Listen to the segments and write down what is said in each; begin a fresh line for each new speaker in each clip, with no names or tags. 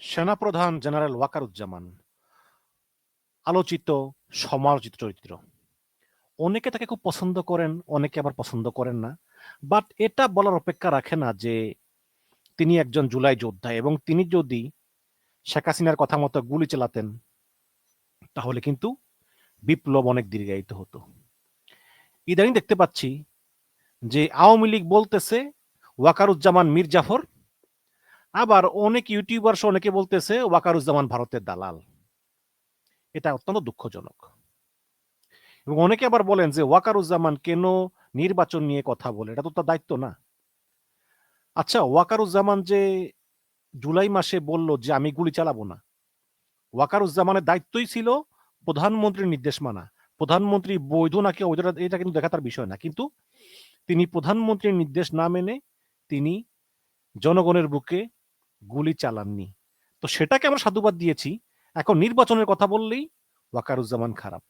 সেনাপ্রধান জেনারেল ওয়াকারুজ্জামান, আলোচিত সমালোচিত চরিত্র। অনেকে তাকে খুব পছন্দ করেন, অনেকে আবার পছন্দ করেন না। বাট এটা বলার অপেক্ষা রাখে না যে তিনি একজন জুলাই যোদ্ধা এবং তিনি যদি শেখ হাসিনার কথা মতো গুলি চালাতেন, তাহলে কিন্তু বিপ্লব অনেক দীর্ঘায়িত হতো। ইদানিং দেখতে পাচ্ছি যে আওয়ামী লীগ বলতেছে, ওয়াকারুজ্জামান মীর জাফর আবার অনেক ইউটিউবার্স অনেকে বলতেছে, ওয়াকারুজ্জামান ভারতের দালাল। এটা অত্যন্ত দুঃখজনক। এবং অনেকে আবার বলেন যে, ওয়াকারুজ্জামান কেন নির্বাচন নিয়ে কথা বলে? এটা তো তার দায়িত্ব না। আচ্ছা ওয়াকারুজ্জামান যে জুলাই মাসে বলল যে, আমি গুলি চালাবো না। ওয়াকারুজ্জামানের দায়িত্বই ছিল প্রধানমন্ত্রীর নির্দেশ মানা। প্রধানমন্ত্রী বৈধ নাকি এটা কিন্তু দেখা তার বিষয় না। কিন্তু তিনি প্রধানমন্ত্রীর নির্দেশ না মেনে তিনি জনগণের বুকে গুলি চালাননি। তো সেটাকে আমরা সাধুবাদ দিয়েছি। এখন নির্বাচনের কথা বললেই ওয়াকারুজ্জামান খারাপ।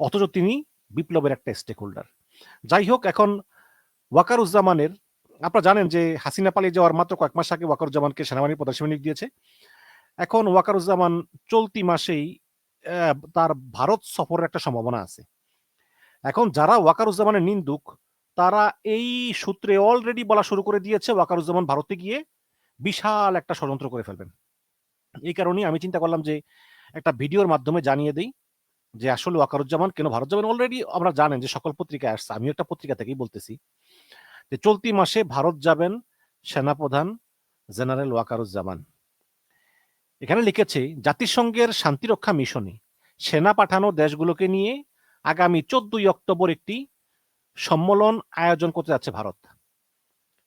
অথচ তিনি বিপ্লবের একটা স্টেক হোল্ডার যাই হোক, এখন ওয়াকারুজ্জামানের, আপনারা জানেন যে হাসিনা পালিয়ে যাওয়ার মাত্র কয়েক মাস আগে ওয়াকারুজ্জামানকে সেনাবাহিনী প্রধান দিয়েছে। এখন ওয়াকারুজ্জামান চলতি মাসেই তার ভারত সফরের একটা সম্ভাবনা আছে। এখন যারা ওয়াকারুজ্জামানের নিন্দুক, তারা এই সূত্রে অলরেডি বলা শুরু করে দিয়েছে ওয়াকারুজ্জামান ভারতে গিয়ে বিশাল একটা ষড়যন্ত্র করে ফেলবেন। এই কারণেই আমি চিন্তা করলাম যে, একটা ভিডিওর মাধ্যমে জানিয়ে দিই যে, আসলে ওয়াকারুজ্জামান কেন ভারত যাবেন অলরেডি আমরা জানেন যে, সকল পত্রিকায় আসছে। আমি একটা পত্রিকা থেকেই বলতেছি যে, চলতি মাসে ভারত যাবেন সেনাপ্রধান জেনারেল ওয়াকারুজ্জামান। এখানে লিখেছে, জাতিসংঘের শান্তিরক্ষা মিশনে সেনা পাঠানো দেশগুলোকে নিয়ে আগামী চোদ্দই অক্টোবর একটি সম্মেলন আয়োজন করতে যাচ্ছে ভারত।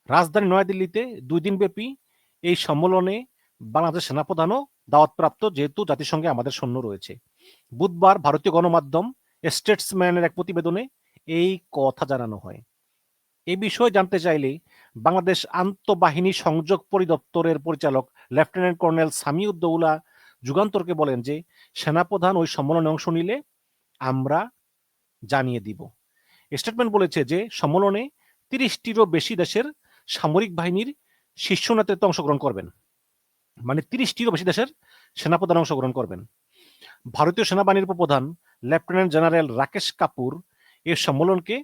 রাজধানী নয়াদিল্লিতে দুই দিন ব্যাপী এই সম্মেলনে বাংলাদেশ সেনাপ্রধানও দাওয়াতপ্রাপ্ত, যেহেতু জাতিসংঘে আমাদের সৈন্য রয়েছে। বুধবার ভারতীয় গণমাধ্যম স্টেটসম্যানের এক প্রতিবেদনে এই কথা জানানো হয়। এ বিষয়ে জানতে চাইলে বাংলাদেশ আন্তঃবাহিনী সংযোগ পরিদপ্তরের পরিচালক লেফটেন্যান্ট কর্নেল সামিউদ্দৌলা যুগান্তরকে বলেন যে, সেনাপ্রধান ওই সম্মেলনে অংশ নিলে আমরা জানিয়ে দিব। স্টেটমেন্ট বলেছে যে, সম্মেলনে তিরিশটিরও বেশি দেশের সামরিক বাহিনীর শীর্ষ নেতৃত্ব অংশগ্রহণ করবেন। মানে তিরিশটিরও বেশি দেশের সেনাপ্রধান অংশগ্রহণ করবেন। ভারতীয় সেনাবাহিনীর উপপ্রধান, লেফটেন্যান্ট জেনারেল রাকেশ কাপুর এর সম্মেলনকে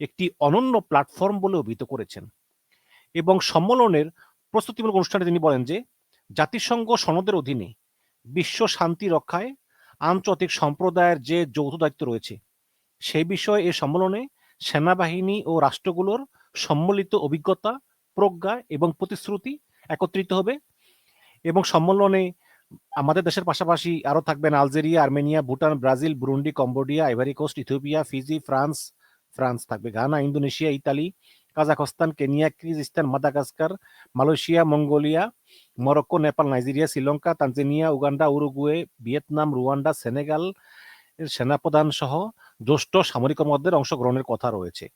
একটি অনন্য প্ল্যাটফর্ম বলে অভিহিত করেছেন। এবং সম্মেলনের প্রস্তুতিমূলক অনুষ্ঠানে তিনি বলেন যে, জাতিসংঘ সনদের অধীনে বিশ্ব শান্তি রক্ষায় আন্তর্জাতিক সম্প্রদায়ের যে যৌথ দায়িত্ব রয়েছে সেই বিষয়ে এ সম্মেলনে সেনাবাহিনী ও রাষ্ট্রগুলোর সম্মিলিত অভিজ্ঞতা প্রজ্ঞা এবং প্রতিশ্রুতি একত্রিত হবে এবং সম্মেলনে আমাদের দেশের পাশাপাশি আরও থাকবেন Algeria, Armenia, Bhutan, Brazil, Burundi, Cambodia, Ivory Coast, Ethiopia, Fiji, France France থাকবে, Ghana, Indonesia, Italy, Kazakhstan, Kenya, Kyrgyzstan, Madagascar, Malaysia, Mongolia, Morocco, Nepal, Nigeria, Sri Lanka, Tanzania, Uganda, Uruguay, Vietnam, Rwanda, Senegal এর সেনাপ্রধান সহ জ্যেষ্ঠ সামরিক কর্মকর্তাদের অংশগ্রহণের কথা রয়েছে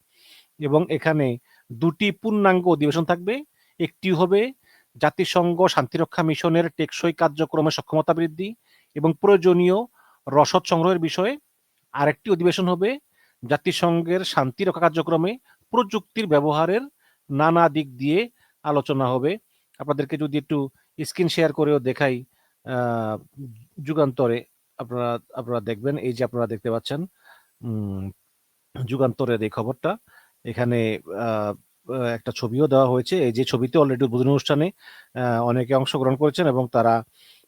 এবং এখানে দুটি পূর্ণাঙ্গ অধিবেশন থাকবে। একটি হবে জাতিসংঘ শান্তিরক্ষা মিশনের টেকসই কার্যক্রমে সক্ষমতা বৃদ্ধি এবং প্রয়োজনীয় রসদ সংগ্রহের বিষয়ে। আরেকটি অধিবেশন হবে জাতিসংঘের শান্তিরক্ষা কার্যক্রমে প্রযুক্তির ব্যবহারের নানা দিক দিয়ে আলোচনা হবে। আপনাদেরকে যদি একটু স্ক্রিন শেয়ার করেও দেখাই যুগান্তরে আপনারা আপনারা দেখবেন, এই যে আপনারা দেখতে পাচ্ছেন যুগান্তরের এই খবরটা। এখানে একটা ছবিও দেওয়া হয়েছে। এই যে ছবিতে অলরেডি উদ্বোধনী অনুষ্ঠানে অনেকে অংশগ্রহণ করেছেন এবং তারা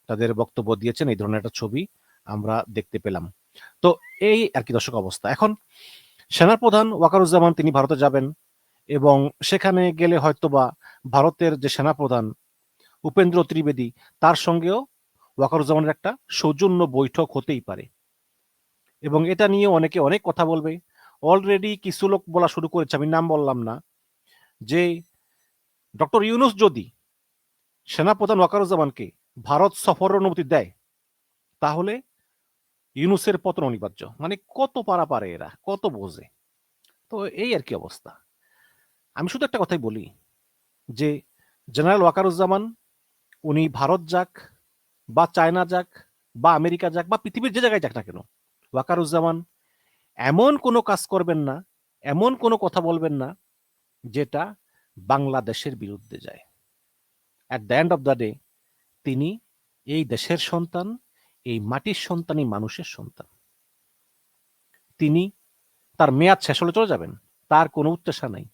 তাদের বক্তব্য দিয়েছেন, এই ধরনের একটা ছবি আমরা দেখতে পেলাম। তো এই আর কি দর্শক অবস্থা। এখন সেনাপ্রধান ওয়াকারুজ্জামান, তিনি ভারতে যাবেন এবং সেখানে গেলে হয়তোবা ভারতের যে সেনাপ্রধান উপেন্দ্র ত্রিবেদী, তার সঙ্গেও ওয়াকারুজ্জামানের একটা সৌজন্য বৈঠক হতেই পারে। এবং এটা নিয়ে অনেকে অনেক কথা বলবে। অলরেডি কিছু লোক বলা শুরু করেছে, আমি নাম বললাম না, যে ডক্টর ইউনুস যদি সেনাপ্রধান ওয়াকারুজ্জামানকে ভারত সফরের অনুমতি দেয়, তাহলে ইউনুসের পতন অনিবার্য। মানে কত পারা পারে এরা, কত বোঝে। তো এই আর কি অবস্থা। আমি শুধু একটা কথাই বলি, যে জেনারেল ওয়াকারুজ্জামান, উনি ভারত যাক, বা চায়না যাক, বা আমেরিকা যাক, বা পৃথিবীর যে জায়গায় যাক না কেন, ওয়াকারুজ্জামান এমন কোনো কাজ করবেন না, এমন কোনো কথা বলবেন না, যেটা বাংলাদেশের বিরুদ্ধে যায়। At the end of the day তিনি এই দেশের সন্তান, এই মাটির সন্তানই মানুষের সন্তান। তিনি তার মেয়াদ শেষ হলে চলে যাবেন, তার কোনো উত্তেসা নাই।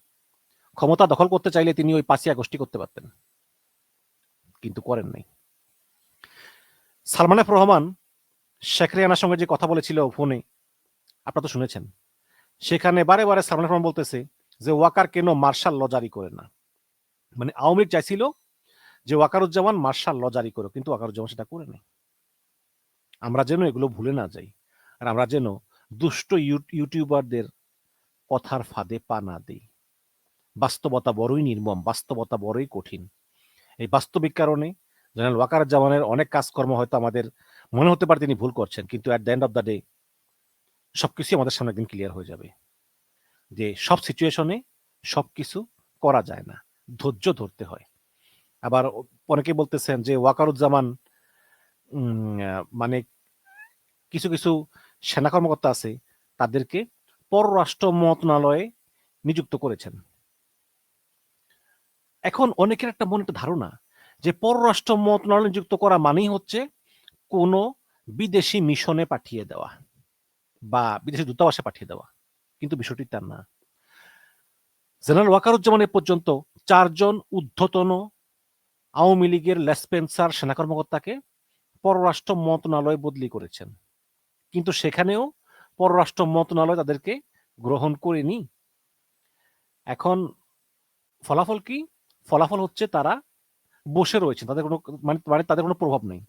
ক্ষমতা দখল করতে চাইলে তিনি ওই পাঁচই আগস্টই করতে পারতেন, কিন্তু করেন নাই। সালমান রহমান শেখ রেহানার সঙ্গে যে কথা বলেছিল ফোনে আপনারা তো শুনেছেন। সেখানে বারে বারে সালমান রহমান বলতেছে যে ওয়াকার কেন মার্শাল ল জারি করে না? মানে আওয়ামী লীগ চাইছিল যে ওয়াকারুজ্জামান মার্শাল ল জারি করো কিন্তু ওয়াকারুজ্জামান সেটা করে নেই। আমরা যেন এগুলো ভুলে না যাই আর আমরা যেন দুষ্ট ইউ- ইউটিউবারদের কথার ফাঁদে পা না দিই। বাস্তবতা বড়ই নির্মম, বাস্তবতা বড়ই কঠিন। এই বাস্তবিক কারণে জেনারেল ওয়াকারুজ্জামানের অনেক কাজকর্ম হয়তো আমাদের মনে হতে পারে তিনি ভুল করছেন, কিন্তু at the end of the day সবকিছু আমাদের সামনে একদিন ক্লিয়ার হয়ে যাবে। যে সব সিচুয়েশনে সবকিছু করা যায় না, ধৈর্য ধরতে হয়। আবার অনেকে বলতেছেন যে ওয়াকারুজ্জামান মানে কিছু কিছু সেনা কর্মকর্তা আছে, তাদেরকে পররাষ্ট্র মন্ত্রণালয়ে নিযুক্ত করেছেন। এখন অনেকের একটা মনে একটা ধারণা যে পররাষ্ট্র মন্ত্রণালয় নিযুক্ত করা মানেই হচ্ছে কোনো বিদেশি মিশনে পাঠিয়ে দেওয়া। বা বিদেশি দূতাবাসে পাঠিয়ে দেওয়া। কিন্তু বিষয়টি তার না। জেনারেল ওয়াকারুজ্জামানের পর্যন্ত চারজন ঊর্ধ্বতন আওয়ামী লীগের লেসপেন্সার সেনা কর্মকর্তাকে পররাষ্ট্র মন্ত্রণালয়ে বদলি করেছেন। কিন্তু সেখানেও পররাষ্ট্র মন্ত্রণালয় তাদেরকে গ্রহণ করেনি। এখন ফলাফল কি? ফলাফল হচ্ছে তারা বসে রয়েছেন। তাদের কোনো মানে মানে তাদের কোনো প্রভাব নেই।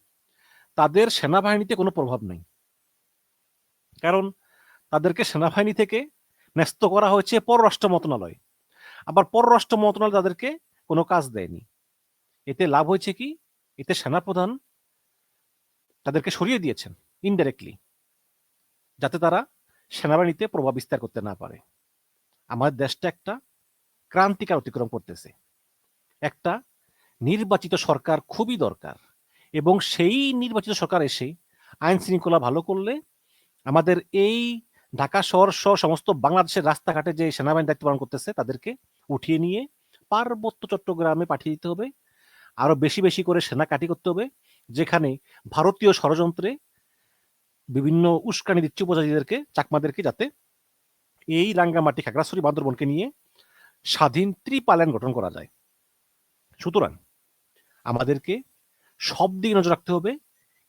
তাদের সেনাবাহিনীতে কোনো প্রভাব নেই। কারণ তাদেরকে সেনাবাহিনী থেকে ন্যস্ত করা হয়েছে পররাষ্ট্র মন্ত্রণালয়। আবার পররাষ্ট্র মন্ত্রণালয় তাদেরকে কোনো কাজ দেয়নি। এতে লাভ হয়েছে কি? এতে সেনাপ্রধান তাদেরকে সরিয়ে দিয়েছেন ইনডাইরেক্টলি যাতে তারা সেনাবাহিনীতে প্রভাব বিস্তার করতে না পারে। আমাদের দেশটা একটা ক্রান্তিকার অতিক্রম করতেছে। একটা নির্বাচিত সরকার খুবই দরকার এবং সেই নির্বাচিত সরকার এসে আইন শৃঙ্খলা ভালো করলে আমাদের এই ঢাকা শহর সহ সমস্ত বাংলাদেশের রাস্তাঘাটে যে সেনাবাহিনী দায়িত্ব পালন করতেছে, তাদেরকে উঠিয়ে নিয়ে পার্বত্য চট্টগ্রামে পাঠিয়ে দিতে হবে। আরও বেশি বেশি করে সেনা কাটি করতে হবে, যেখানে ভারতীয় ষড়যন্ত্রে বিভিন্ন উস্কানি দিচ্ছে উপজাতিদেরকে, চাকমাদেরকে, যাতে এই রাঙ্গামাটি, খাগড়াছড়ি, বান্দরবনকে নিয়ে স্বাধীন ত্রিপালায়ন গঠন করা যায়। সুতরাং আমাদেরকে সব দিকে নজর রাখতে হবে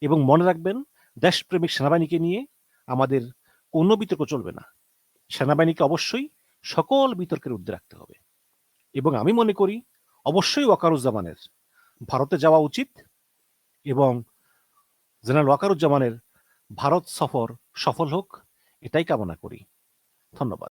এবং মনে রাখবেন, দেশপ্রেমিক সেনাবাহিনীকে নিয়ে আমাদের কোনো বিতর্ক চলবে না। সেনাবাহিনীকে অবশ্যই সকল বিতর্কের ঊর্ধ্বে রাখতে হবে। এবং আমি মনে করি, অবশ্যই ওয়াকারুজ্জামানের। ভারতে যাওয়া উচিত এবং জেনারেল ওয়াকারুজ্জামানের ভারত সফর সফল হোক, এটাই কামনা করি। ধন্যবাদ।